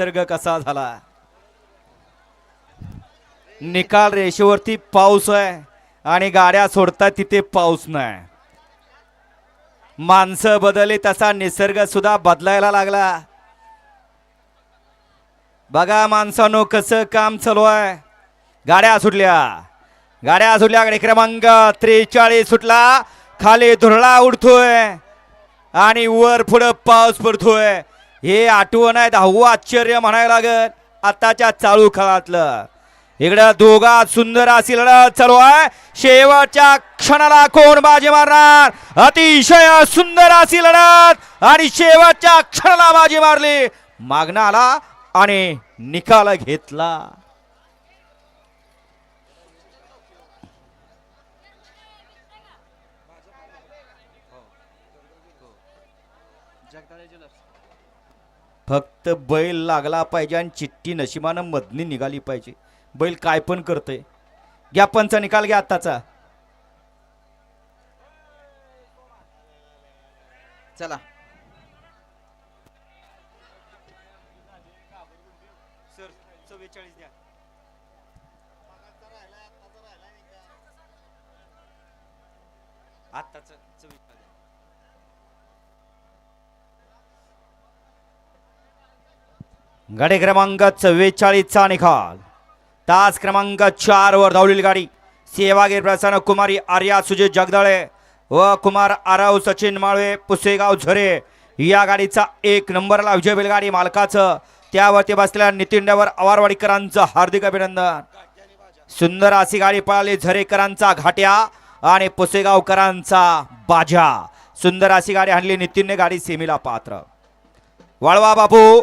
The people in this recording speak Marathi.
निसर्ग कसा झाला? निकाल रेषेवरती पाऊस आहे आणि गाड्या सोडतात तिथे पाऊस नाही. माणसं बदलली तसा निसर्ग सुद्धा बदलायला लागला. बघा माणसानो कसं काम चालू आहे. गाड्या सुटल्या. गाड्या सुटल्या गाडी क्रमांक त्रेचाळीस सुटला. खाली धुरळा उडतोय आणि वर पुढं पाऊस पडतोय. हे आठवण आहे दहावं आश्चर्य म्हणायला लागत आताच्या चालू काळातलं. इकडं दोघा सुंदर अशी लढत चालू आहे. शेवटच्या क्षणाला कोण बाजी मारणार? अतिशय सुंदर अशी लढत. आणि शेवटच्या क्षणाला बाजी मारली. मागणं आला आणि निकाल घेतला. हो. फक्त बैल लागला पाहिजे आणि चिठ्ठी नशिबानं मधनी निघाली पाहिजे. बैल काय पण करतोय. घ्या पंचा निकाल घ्या आत्ताचा. चला. गाडी क्रमांक चव्वेचाळीसचा निकाल. तास क्रमांक चार वर धावलेली गाडी. सेवागीर प्रसन्न कुमारी आर्या सुजित जगदळे व कुमार आराव सचिन माळवे पुसेगाव झरे या गाडीचा एक नंबरला विजय बैलगाडी मालकाचं. त्यावरती बसलेल्या नितीन डावर आवारवाडीकरांचं हार्दिक अभिनंदन. सुंदर अशी गाडी पळाली झरेकरांचा घाट्या आणि पुसेगावकरांचा बाजा. सुंदर अशी गाडी आणली नितीनने गाडी सेमीला पात्र. वाळवा बापू